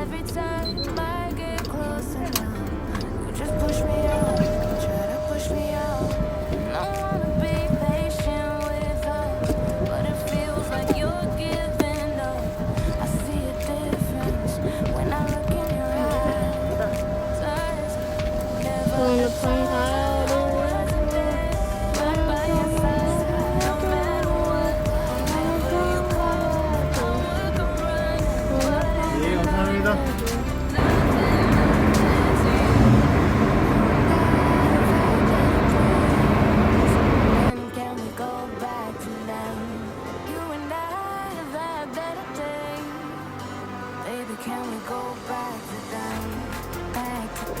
every turn.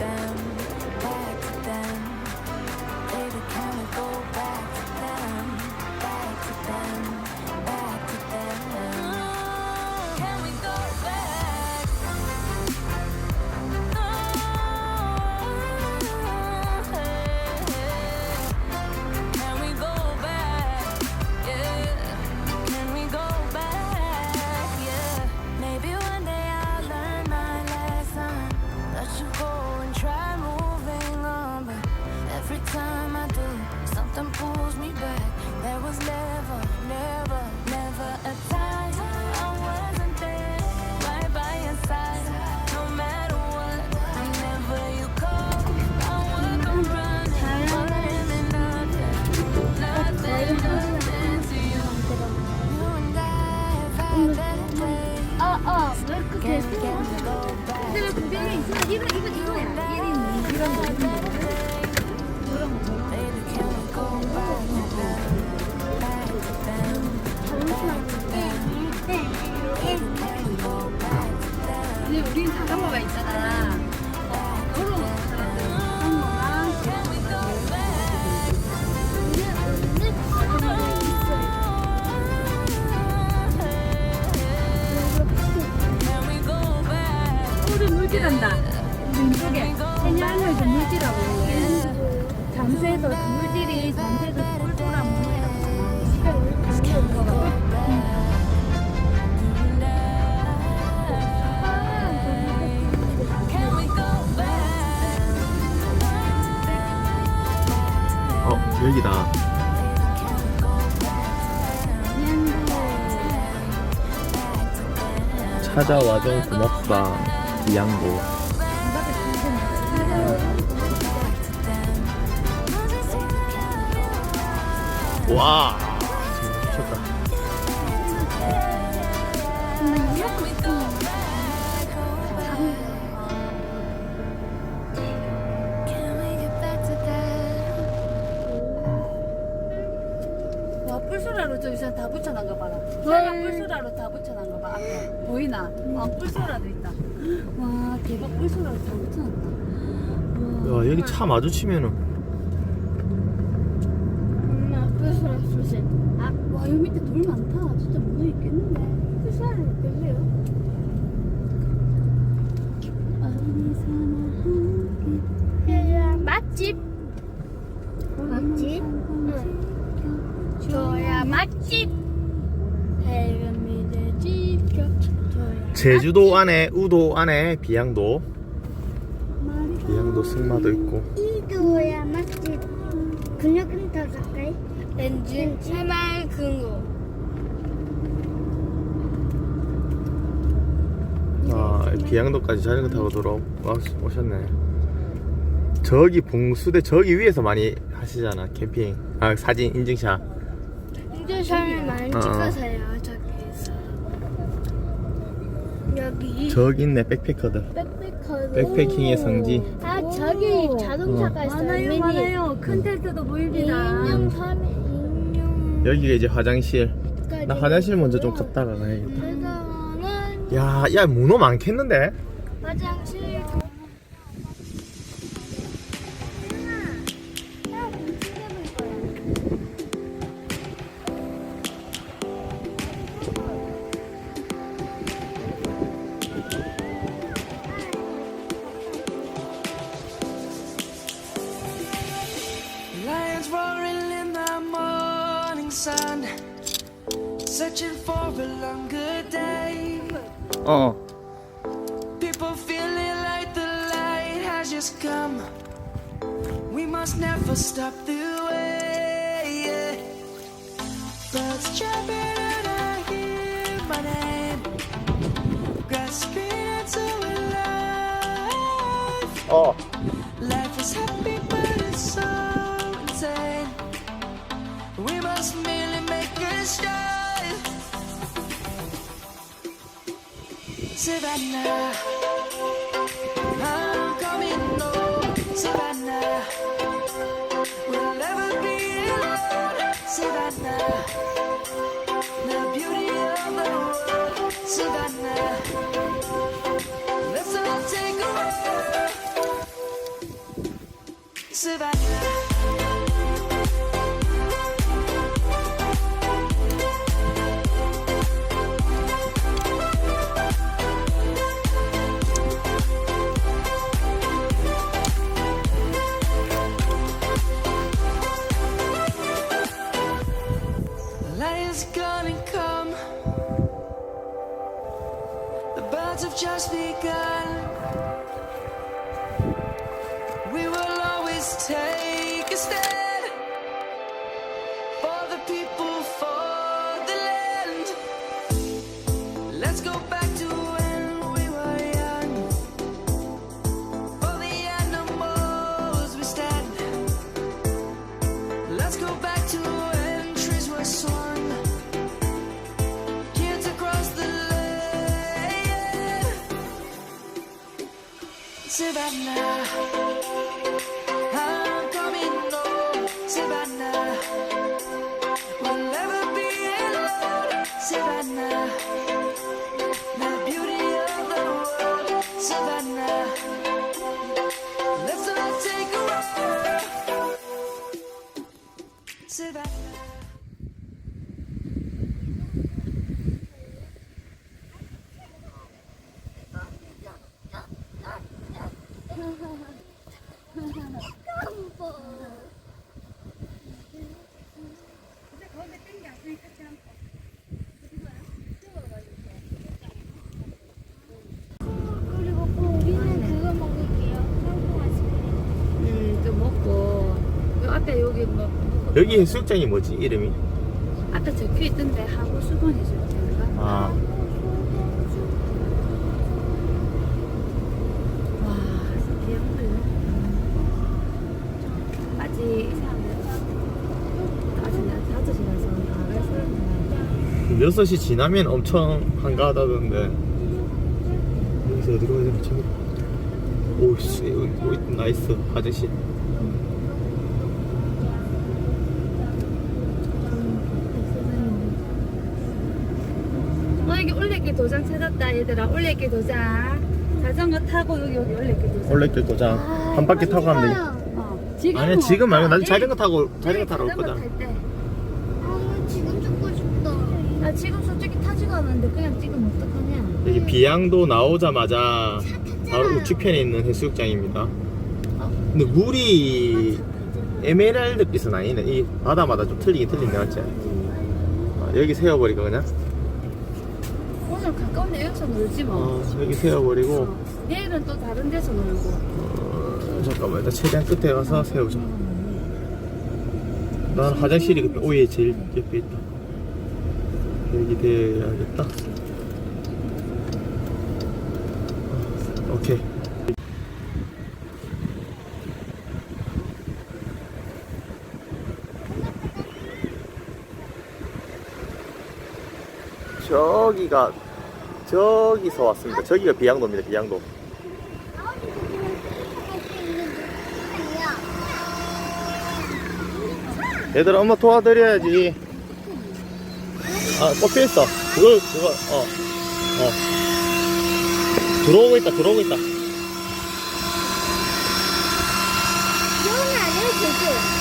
Them, 이거 이거 이거야 1인 이런 거 이런 거 물질한다 우리 이쪽에 해녀하면서 물질하고 물질이 물이라고 같아 Can we go back? 어, 여기다. 찾아와준 고맙다. 이 양도. 와, 진짜 미쳤다. Can we get back to that? 와 뿔소라로 저 이상 다 붙여놓은 거 봐라 내가 뿔소라로 다 붙여놓은 거 봐 앞에 보이나? 와 뿔소라도 있다 와 대박. 뿔소라로 다 붙여놨다. 와, 야, 여기 차 마주치면은. 엄마 뿔소라 소식 아, 와 여기 밑에 돌 많다. 진짜 문어 있겠는데. 뿔소라를 있겠어요? 맛집. 맛집? 저야 맛집 해금이들 제주도 안에, 우도 안에, 비양도. 비양도 승마도 있고. 이도야 맛집 근육은 더 가까이 엔진 새마을 금고 아, 비양도까지 자전거 타고 돌아오셨네. 저기 봉수대 저기 위에서 많이 하시잖아, 캠핑. 아, 사진 인증샷. 인조샷을 많이 어. 찍어서요 저기에서 여기. 저기 있네, 백패커들. 백패커도. 백패킹의 성지. 아 저기 자동차가 있어요. 많아요 미니. 많아요. 큰 텐트도 보입니다. 인형 섬 인형. 여기가 이제 화장실. 나 화장실 먼저 좀 갔다가 가야겠다. 그거는 야, 야, 문어 많겠는데? 화장실 searching for a longer day. 어. People has come. We must never stop the way. Yeah. Birds chirping and I hear my name. Grasping into life. 어 Life is happy, but it's so insane. We must merely make a start. Savannah, I'm coming home. Savannah, we'll never be alone. Savannah, the beauty of the world. Savannah, let's all take a walk. Savannah. Birds have just begun. We will always take a stand Savannah. 그리고 꼭 우리는 그거 먹을게요. 한국 아이스크림. 음, 좀 먹고 요 앞에 여기 뭐 먹고 여기 해수욕장이 뭐지 이름이? 앞에 적혀 있던데 하고 수건 해수욕장인가? 아 와, 비양도 아직 이상한데 아직 나 5시라서 나갈 수는 6시 지나면 엄청 한가하다던데. 여기서 어디로 가야 되나 저기 오씨 오, 오, 나이스 아저씨. 어 여기 올레길 도장 찾았다 얘들아. 올레길 도장. 자전거 타고 여기 여기 올레길 도장. 올레길 도장. 한 바퀴 타고 가면 되지 어, 지금 아니야 지금 말고 나도 자전거 타고 내일 자전거 타러 올 거잖아. 아. 아 지금 솔직히 타지도 않았는데 그냥 찍으면 어떡하냐? 여기 비양도 나오자마자 바로 우측편에 있는 해수욕장입니다. 근데 물이 에메랄드빛은 아니네. 이 바다마다 좀 틀리긴 틀린데 맞지? 아, 여기 세워버리고 그냥? 오늘 가까운데 여기서 놀지 뭐 어, 여기 세워버리고. 어, 내일은 또 다른 데서 놀고. 어, 잠깐만 일단 최대한 끝에 가서 세우자. 난 화장실이 그때 오예 제일 옆에 있다 어, 오케이. 저기가 저기서 왔습니다. 저기가 비양도입니다 비양도. 얘들아 엄마 도와드려야지 아 꼽혀 있어. 그거 그거 어어. 들어오고 있다 들어오고 있다. 되지?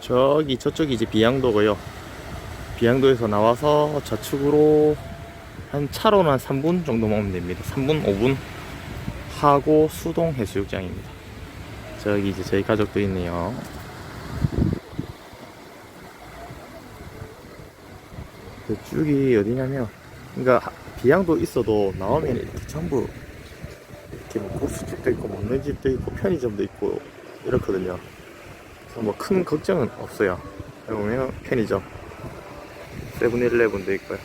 저기 저쪽이 이제 비양도고요. 비양도에서 나와서 좌측으로 한 차로는 한 3분 정도 먹으면 됩니다. 3분, 5분 하고 수동 해수욕장입니다. 저기 이제 저희 가족도 있네요. 그 쭉이 어디냐면, 그러니까 비양도 있어도 나오면 이렇게 전부 이렇게 뭐 고수집도 있고 먹는 집도 있고 편의점도 있고 이렇거든요. 그래서 뭐 큰 걱정은 없어요. 보면 편의점, 세븐일레븐도 있고요.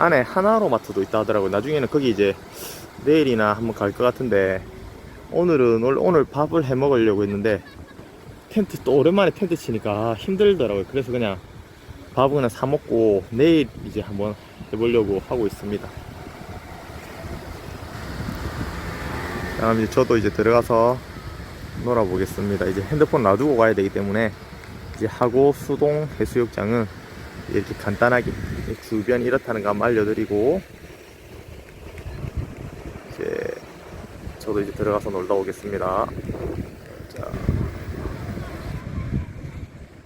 안에 하나로마트도 있다 하더라고요. 나중에는 거기 이제 내일이나 한번 갈 것 같은데 오늘은 올- 오늘 밥을 해 먹으려고 했는데 텐트 또 오랜만에 텐트 치니까 힘들더라고요. 그래서 그냥 밥은 그냥 사 먹고 내일 이제 한번 해보려고 하고 있습니다. 다음 이제 저도 이제 들어가서 놀아보겠습니다. 이제 핸드폰 놔두고 가야 되기 때문에 이제 하고 수동 해수욕장은 이렇게 간단하게 주변 이렇다는 거 한번 알려드리고 이제 저도 이제 들어가서 놀다 오겠습니다. 자.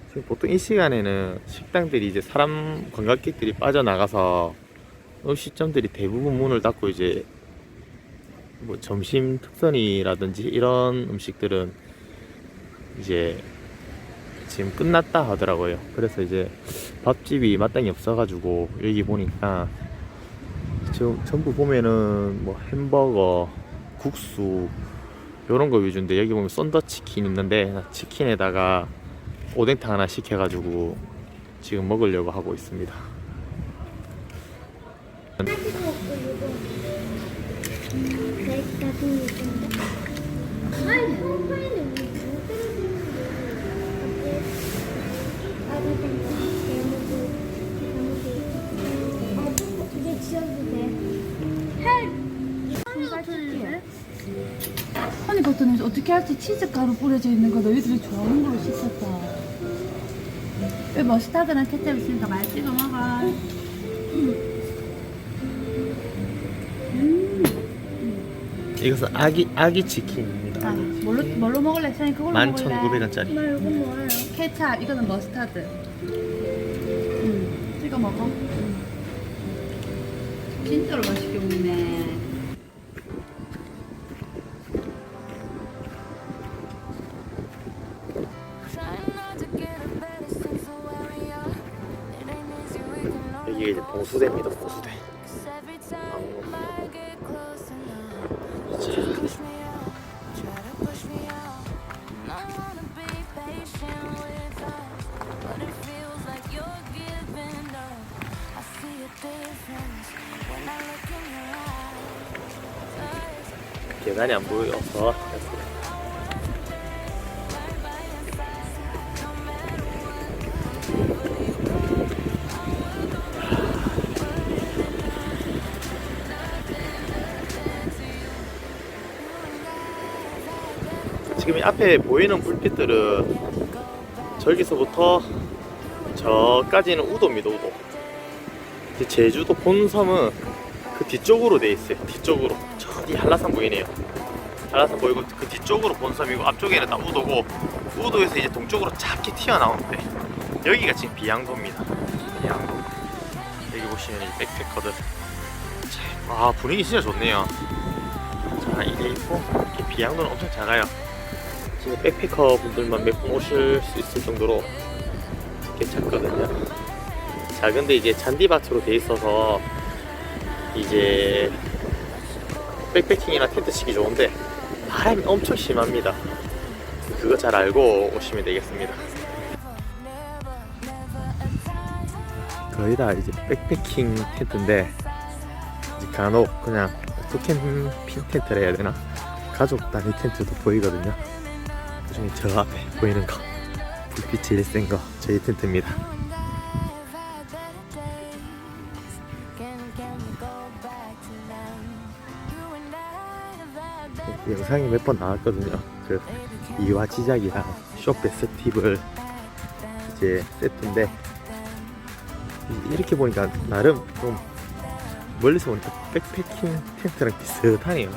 지금 보통 이 시간에는 식당들이 이제 사람 관광객들이 빠져나가서 음식점들이 대부분 문을 닫고 이제 뭐 점심 특선이라든지 이런 음식들은 이제 지금 끝났다 하더라고요. 그래서 이제 밥집이 마땅히 없어가지고 여기 보니까 지금 전부 보면은 뭐 햄버거, 국수 이런 거 위주인데 여기 보면 썬더 치킨 있는데 치킨에다가 오뎅탕 하나 시켜가지고 지금 먹으려고 하고 있습니다. 네, 허니버터는 어떻게 할지 치즈 가루 뿌려져 있는 거 너희들이 좋아하는 걸로 시켰다. 왜 머스타드랑 케첩 있으니까 많이 찍어 먹어. 이것은 아기 아기 치킨입니다. 아, 뭘로, 뭘로 먹을래? 선이 그걸로 먹을래? 11,900원짜리. 나 이거 뭐예요? 케찹, 이거는 머스타드. 음, 찍어 먹어. 음. 진짜로 맛있게 먹네. 여기가 이제 봉수대입니다. 봉수대. 계단이 안 보여서 지금 이 앞에 보이는 불빛들은 저기서부터 저까지는 우도입니다 우도. 이 제 제주도 본섬은 그 뒤쪽으로 돼 있어요. 뒤쪽으로. 저기 한라산 보이네요. 한라산 보이고 그 뒤쪽으로 본섬이고 앞쪽에는 다 우도고 우도에서 이제 동쪽으로 작게 튀어나오는데 여기가 지금 비양도입니다. 비양도. 여기 보시면 이 백패커들. 자, 아 분위기 진짜 좋네요. 자 이게 있고 이 비양도는 엄청 작아요. 지금 백패커 분들만 몇 분 오실 수 있을 정도로 괜찮거든요 작은데 이제 잔디밭으로 돼 있어서 이제 백패킹이나 텐트 치기 좋은데 바람이 엄청 심합니다. 그거 잘 알고 오시면 되겠습니다. 거의 다 이제 백패킹 텐트인데 이제 간혹 그냥 오토캠핑 텐트라 해야 되나? 가족 단위 텐트도 보이거든요. 그중에 저 앞에 보이는 거 불빛이 제일 센 거 저희 텐트입니다. 영상이 몇 번 나왔거든요. 그 이와 지작이랑 쇼 페스티벌 이제 세트인데 이렇게 보니까 나름 좀 멀리서 보니까 백패킹 텐트랑 비슷하네요.